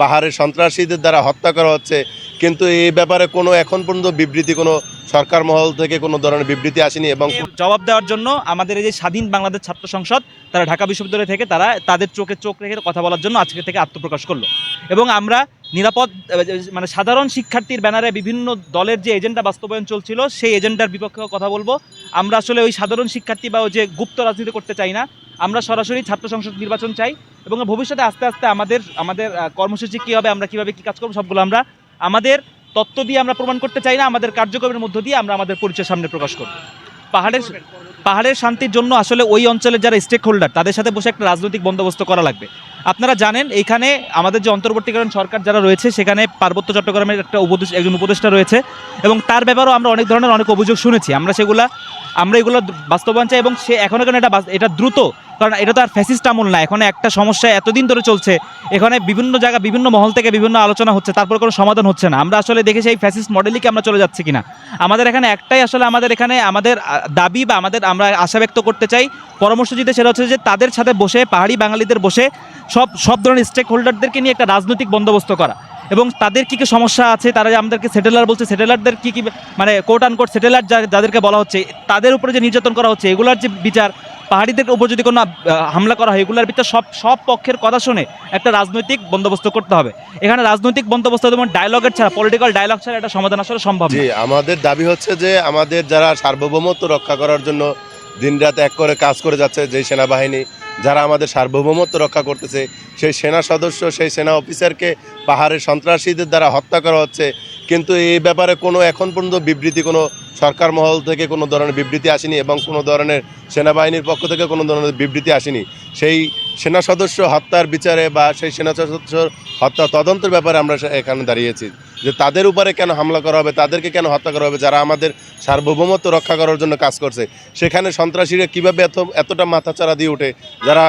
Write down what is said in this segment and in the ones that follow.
পাহাড়ের সন্ত্রাসীদের দ্বারা হত্যা করা হচ্ছে। কিন্তু এই ব্যাপারে কোনো এখন পর্যন্ত বিবৃতি, কোনো সরকার মহল থেকে কোনো ধরনের বিবৃতি আসেনি এবং জবাব দেওয়ার জন্য আমাদের এই যে স্বাধীন বাংলাদেশ ছাত্র সংসদ, তারা ঢাকা বিশ্ববিদ্যালয় থেকে তারা তাদের চোখে চোখ রেখে কথা বলার জন্য আজকে থেকে আত্মপ্রকাশ করল। এবং আমরা নিরাপদ মানে সাধারণ শিক্ষার্থীর ব্যানারে বিভিন্ন দলের যে এজেন্ডা বাস্তবায়ন চলছিল, সেই এজেন্ডার বিপক্ষে কথা বলব। আমরা আসলে ওই সাধারণ শিক্ষার্থী বা ওই যে গুপ্ত রাজনীতি করতে চাই না। আমরা সরাসরি ছাত্র সংসদ নির্বাচন চাই এবং ভবিষ্যতে আস্তে আস্তে আমাদের আমাদের কর্মসূচি কী হবে, আমরা কীভাবে কী কাজ করব, সবগুলো আমরা আমাদের তত্ত্ব দিয়ে আমরা প্রমাণ করতে চাই না, আমাদের কার্যক্রমের মধ্য দিয়ে আমরা আমাদের পরিচয় সামনে প্রকাশ করব। পাহাড়ের পাহাড়ের শান্তির জন্য আসলে ওই অঞ্চলের যারা স্টেক হোল্ডার তাদের সাথে বসে একটা রাজনৈতিক বন্দোবস্ত করা লাগবে। আপনারা জানেন এইখানে আমাদের যে অন্তর্বর্তীকালীন সরকার যারা রয়েছে, সেখানে পার্বত্য চট্টগ্রামের একটা উপদেশ একজন উপদেষ্টা রয়েছে এবং তার ব্যাপারেও আমরা অনেক ধরনের অনেক অভিযোগ শুনেছি। আমরা সেগুলা আমরা এগুলো বাস্তবায়ন চাই এবং সে এখন কেন এটা এটা দ্রুত কারণ এটা তো আর ফ্যাসিস্ট আমল না। এখানে একটা সমস্যা এতদিন ধরে চলছে। এখানে বিভিন্ন জায়গা, বিভিন্ন মহল থেকে বিভিন্ন আলোচনা হচ্ছে, তারপর কোনো সমাধান হচ্ছে না। আমরা আসলে দেখে সেই ফ্যাসিস্ট মডেলই কি আমরা চলে যাচ্ছি কিনা। আমাদের এখানে একটাই আসলে আমাদের এখানে আমাদের দাবি বা আমাদের আমরা আশা ব্যক্ত করতে চাই, পরামর্শ দিতে সেটা হচ্ছে যে তাদের সাথে বসে, পাহাড়ি বাঙালিদের বসে, সব সব ধরনের স্টেক হোল্ডারদেরকে নিয়ে একটা রাজনৈতিক বন্দোবস্ত করা। এবং তাদের কী কী সমস্যা আছে, তারা যে আমাদেরকে সেটেলার বলছে সেটেলারদের কী কী মানে কোর্ট আনকোর্ট সেটেলার যাদেরকে বলা হচ্ছে, তাদের উপরে যে নির্যাতন করা হচ্ছে, এগুলার যে বিচার পাহাড়িদের উপর যদি কোনো হামলা করা হয়, এগুলোর ভিতরে সব সব পক্ষের কথা শুনে একটা রাজনৈতিক বন্দোবস্ত করতে হবে। এখানে রাজনৈতিক বন্দোবস্ত যেমন ডায়লগের ছাড়া পলিটিক্যাল ডায়লগ ছাড়া একটা সমাধান আসলে সম্ভব জি, আমাদের দাবি হচ্ছে যে আমাদের যারা সার্বভৌমত্ব রক্ষা করার জন্য দিনরাত এক করে কাজ করে যাচ্ছে যে সেনাবাহিনী যারা আমাদের সার্বভৌমত্ব রক্ষা করতেছে, সেই সেনা সদস্য, সেই সেনা অফিসারকে পাহাড়ের সন্ত্রাসীদের দ্বারা হত্যা করা হচ্ছে কিন্তু এই ব্যাপারে কোনো এখন পর্যন্ত বিবৃতি, কোনো সরকার মহল থেকে কোনো ধরনের বিবৃতি আসেনি এবং কোনো ধরনের সেনাবাহিনীর পক্ষ থেকে কোনো ধরনের বিবৃতি আসেনি। সেই সেনা সদস্য হত্যার বিচারে বা সেই সেনা সদস্য হত্যা তদন্তের ব্যাপারে আমরা এখানে দাঁড়িয়েছি যে তাদের উপরে কেন হামলা করা হবে, তাদেরকে কেন হত্যা করা হবে, যারা আমাদের সার্বভৌমত্ব রক্ষা করার জন্য কাজ করছে। সেখানে সন্ত্রাসীরা কীভাবে এত, এতটা মাথাচাড়া দিয়ে ওঠে, যারা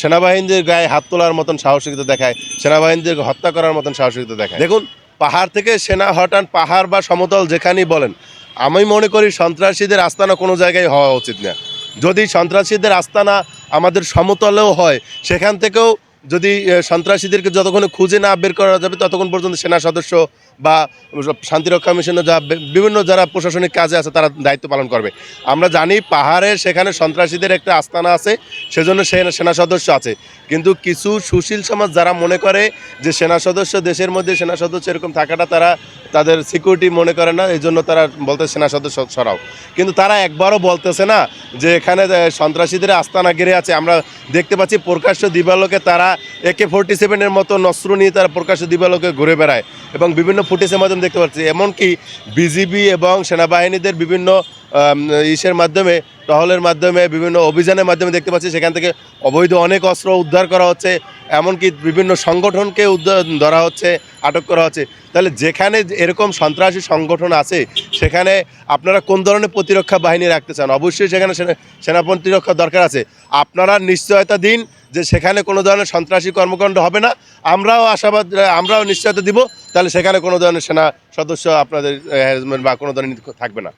সেনাবাহিনীদের গায়ে হাত তোলার মতন সাহসিকতা দেখায় সেনাবাহিনীদের হত্যা করার মতন সাহসিকতা দেখায়। দেখুন পাহাড় থেকে সেনা হটান পাহাড় বা সমতল যেখানেই বলেন, আমি মনে করি সন্ত্রাসীদের আস্তানা কোনো জায়গায় হওয়া উচিত না। যদি সন্ত্রাসীদের আস্তানা আমাদের সমতলেও হয়, সেখান থেকেও যদি সন্ত্রাসীদেরকে যতক্ষণ খুঁজে না বের করা যাবে, ততক্ষণ পর্যন্ত সেনা সদস্য বা শান্তিরক্ষা মিশনে যা বিভিন্ন যারা প্রশাসনিক কাজে আছে, তারা দায়িত্ব পালন করবে। আমরা জানি পাহাড়ে সেখানে সন্ত্রাসীদের একটা আস্তানা আছে, সেজন্য সেনা সেনা সদস্য আছে। কিন্তু কিছু সুশীল সমাজ যারা মনে করে যে সেনা সদস্য দেশের মধ্যে সেনা সদস্য এরকম থাকাটা তারা তাদের সিকিউরিটি মনে করে না, এই জন্য তারা বলতে সেনা সদস্য সরাও। কিন্তু তারা একবারও বলতেছে না যে এখানে সন্ত্রাসীদের আস্তানা ঘিরে আছে। আমরা দেখতে পাচ্ছি প্রকাশ্য দিবালোকে তারা একে ফোরটি সেভেনের মতো নস্ত্র নিয়ে তারা প্রকাশ্য দিবালোকে ঘুরে বেড়ায় এবং বিভিন্ন ফুটেজের মাধ্যমে দেখতে পাচ্ছি। এমনকি বিজিবি এবং সেনাবাহিনীদের বিভিন্ন ইসের মাধ্যমে, টহলের মাধ্যমে, বিভিন্ন অভিযানের মাধ্যমে দেখতে পাচ্ছি। সেখান থেকে অবৈধ অনেক অস্ত্র উদ্ধার করা হচ্ছে, এমনকি বিভিন্ন সংগঠনকে উদ্ধার ধরা হচ্ছে, আটক করা হচ্ছে। তাহলে যেখানে এরকম সন্ত্রাসী সংগঠন আছে, সেখানে আপনারা কোন ধরনের প্রতিরক্ষা বাহিনী রাখতে চান? অবশ্যই সেখানে সেনা- সেনা প্রতিরক্ষা দরকার আছে। আপনারা নিশ্চয়তা দিন যে সেখানে কোনো ধরনের সন্ত্রাসী কর্মকাণ্ড হবে না। আমরাও আশাবাদ, আমরাও নিশ্চয়তা দিব, তাহলে সেখানে কোনো ধরনের সেনা সদস্য আপনাদের হ্যারাসমেন্ট বা কোনো ধরনের থাকবে না।